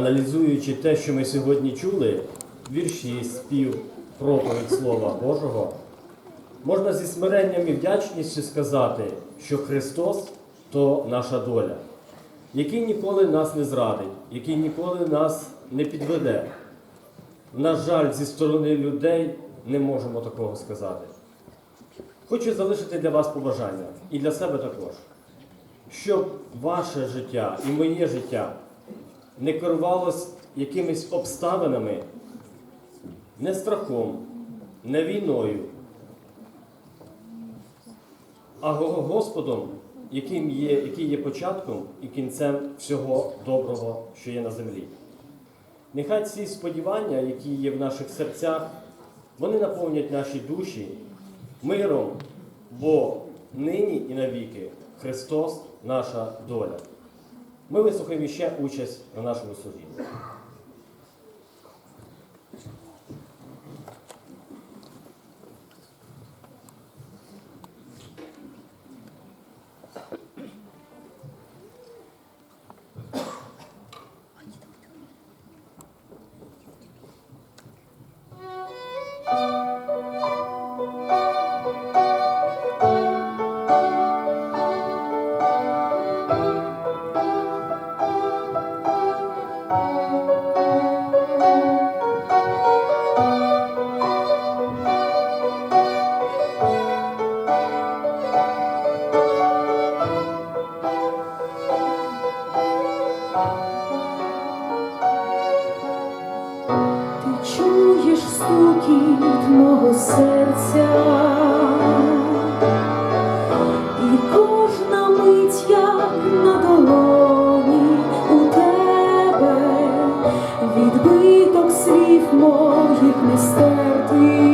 Аналізуючи те, що ми сьогодні чули, вірші, спів, проповідь Слова Божого, можна зі смиренням і вдячністю сказати, що Христос то наша доля, який ніколи нас не зрадить, який ніколи нас не підведе. На жаль, зі сторони людей не можемо такого сказати. Хочу залишити для вас побажання і для себе також, щоб ваше життя і моє життя не керувалось якимись обставинами, не страхом, не війною, а Господом, яким є, який є початком і кінцем всього доброго, що є на землі. Нехай ці сподівання, які є в наших серцях, вони наповнять наші душі миром, бо нині і навіки Христос наша доля. Ми вислухаємо ще участь на нашому суді. Слів моїх не стерти.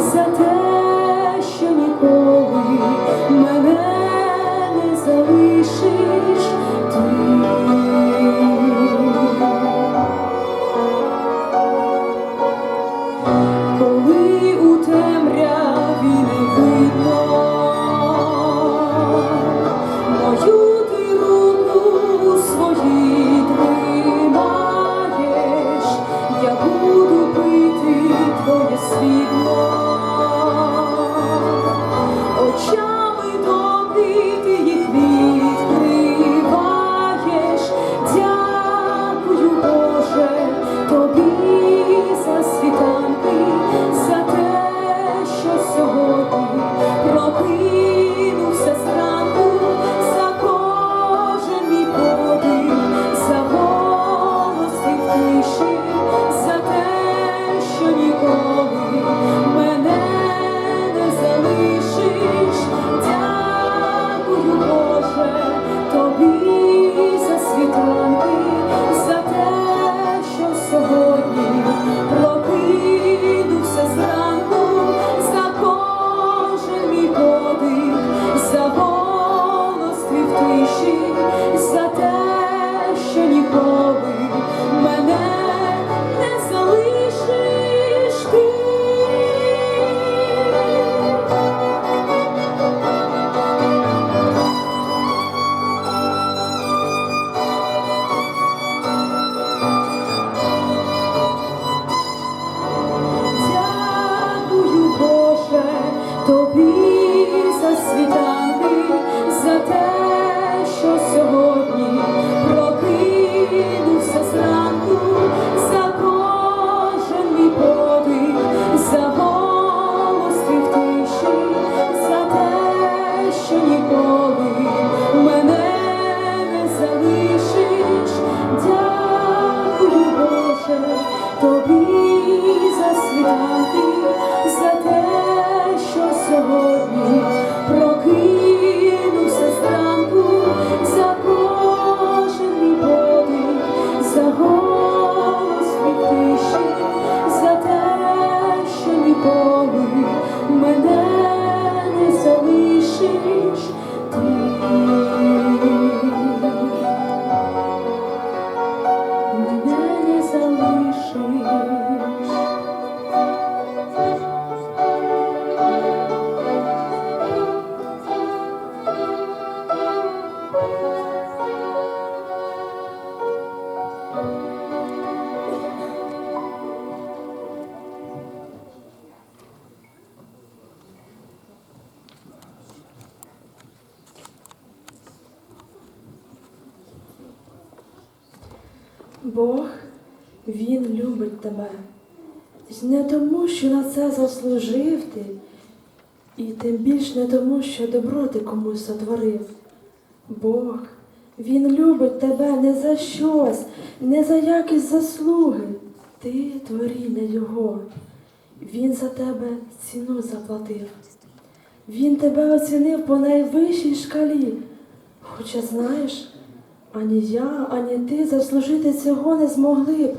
За те, що ніколи мене не залишиш ти. Коли у темряві не видно мою ти руку у своїй тримаєш, я буду пити твоє світло, Бог, Він любить тебе. Не тому, що на це заслужив ти, і тим більш не тому, що добро ти комусь сотворив. Бог, Він любить тебе не за щось, не за якісь заслуги. Ти творіння Його. Він за тебе ціну заплатив. Він тебе оцінив по найвищій шкалі. Хоча знаєш, ані я, ані ти заслужити цього не змогли б.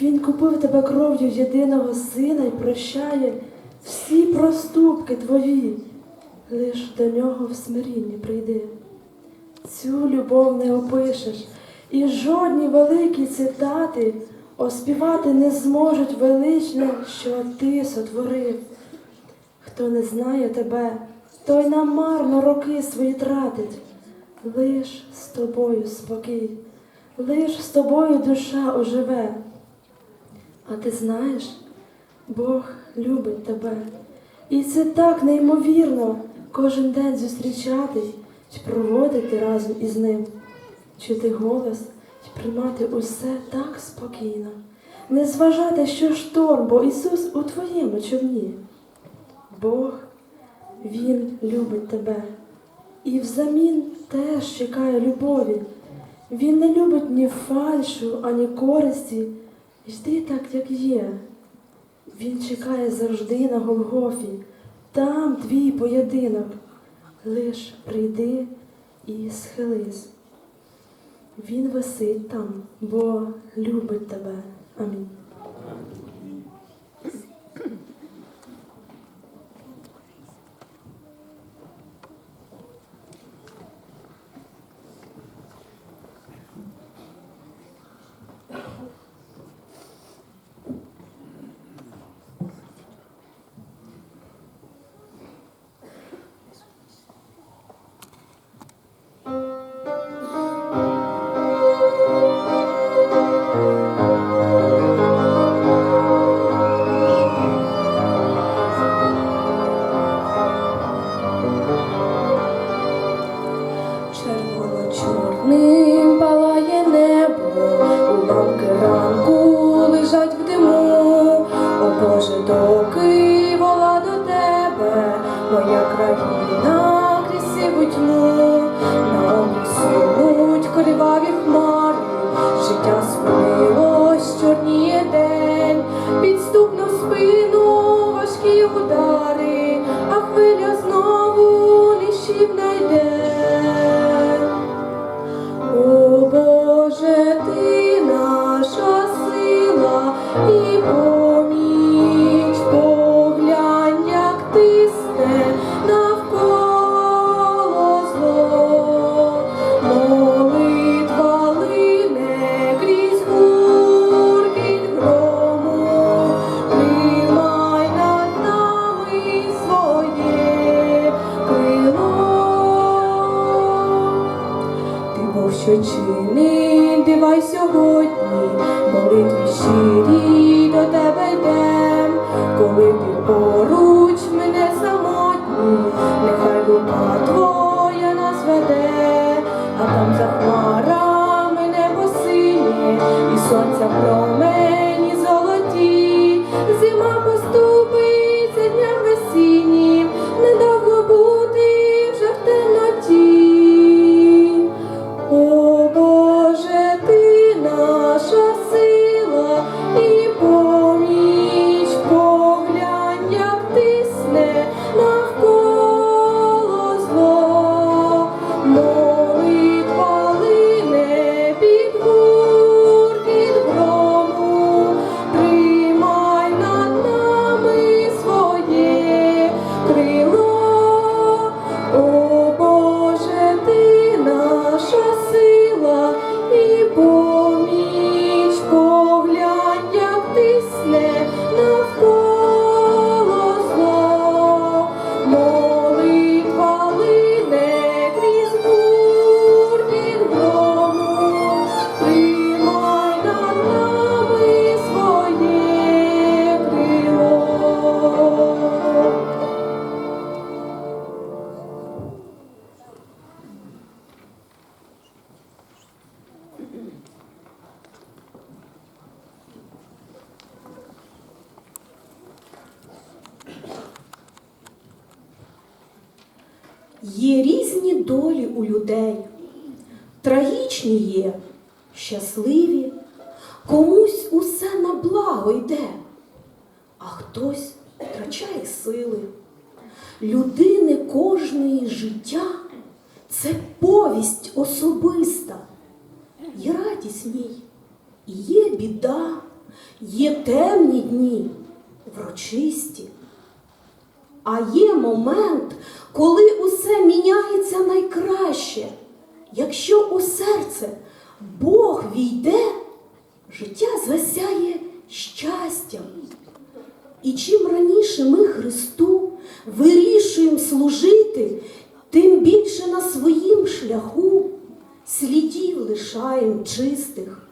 Він купив тебе кров'ю єдиного сина і прощає всі проступки твої. Лиш до нього в смирінні прийди. Цю любов не опишеш, і жодні великі цитати оспівати не зможуть величне, що ти сотворив. Хто не знає тебе, той намарно роки свої тратить. Лиш з тобою спокій, лиш з тобою душа оживе. А ти знаєш, Бог любить тебе. І це так неймовірно кожен день зустрічати чи проводити разом із ним, чути голос і приймати усе так спокійно, не зважати, що шторм, бо Ісус у твоєму човні. Бог, Він любить тебе і взамін теж чекає любові. Він не любить ні фальшу, ані користі. Йди так, як є. Він чекає завжди на Голгофі, там твій поєдинок. Лиш прийди і схились. Він висить там, бо любить тебе. Амінь. Червоно-чорним палає небо, уламки ранку лежать в диму. О Боже, доки вола до тебе, моя країна крізь сиву тьму, на облік сунуть криваві хмари, життя спинилось, що чинить, дивай сьогодні, молитві щирі до тебе йдем, коли ти поруч мене самотні, нехай рука твоя нас веде, а там за хмарами небо синє, і сонця промені золоті, зима що си. Є різні долі у людей. Трагічні є, щасливі, комусь усе на благо йде, а хтось втрачає сили. Людини кожної життя це повість особиста. Є радість ній, є біда, є темні дні, врочисті. А є момент, коли усе міняється найкраще. Якщо у серце Бог війде, життя засяє щастям. І чим раніше ми Христу вирішуємо служити, тим більше на своїм шляху слідів лишаємо чистих.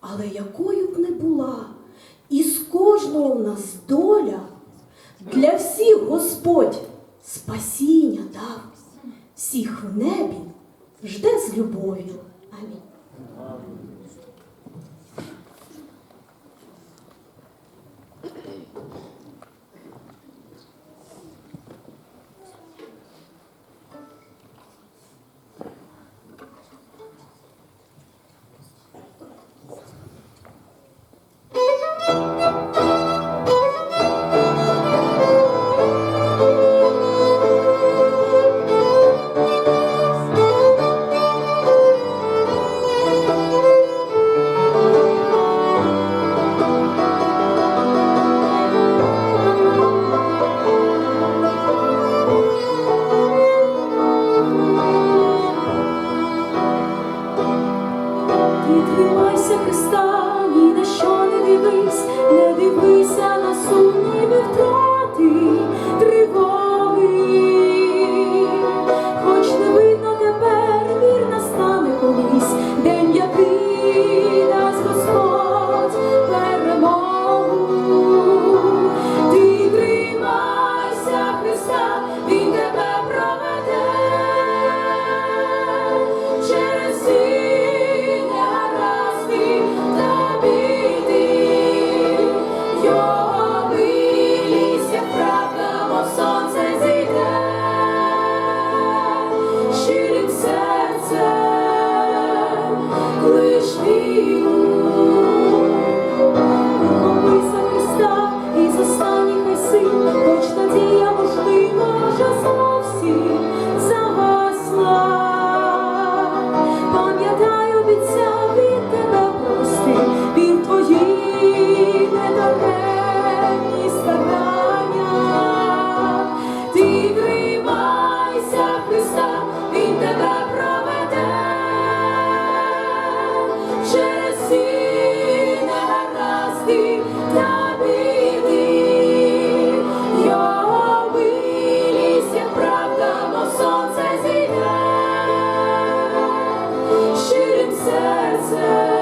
Але якою б не була, із кожного в нас доля, для всіх Господь спасіння дав, всіх в небі жде з любов'ю. Амінь. Відхиляйся, Христа, ні на що не дивись, не дивися на сумніви втрати. love.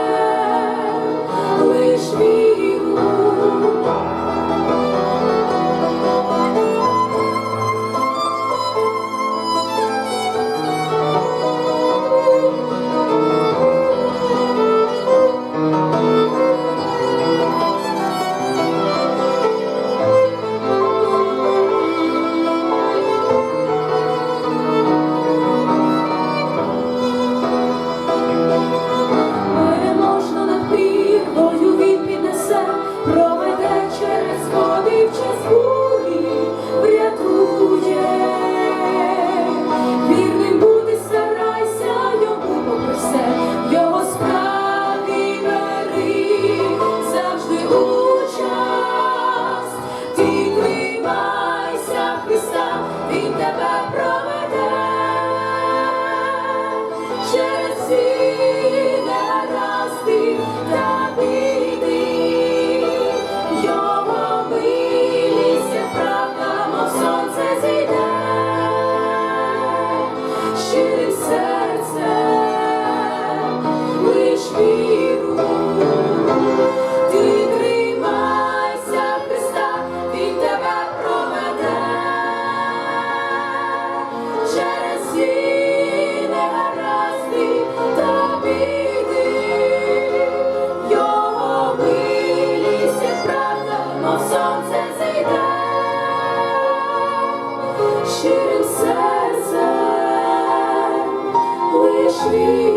you.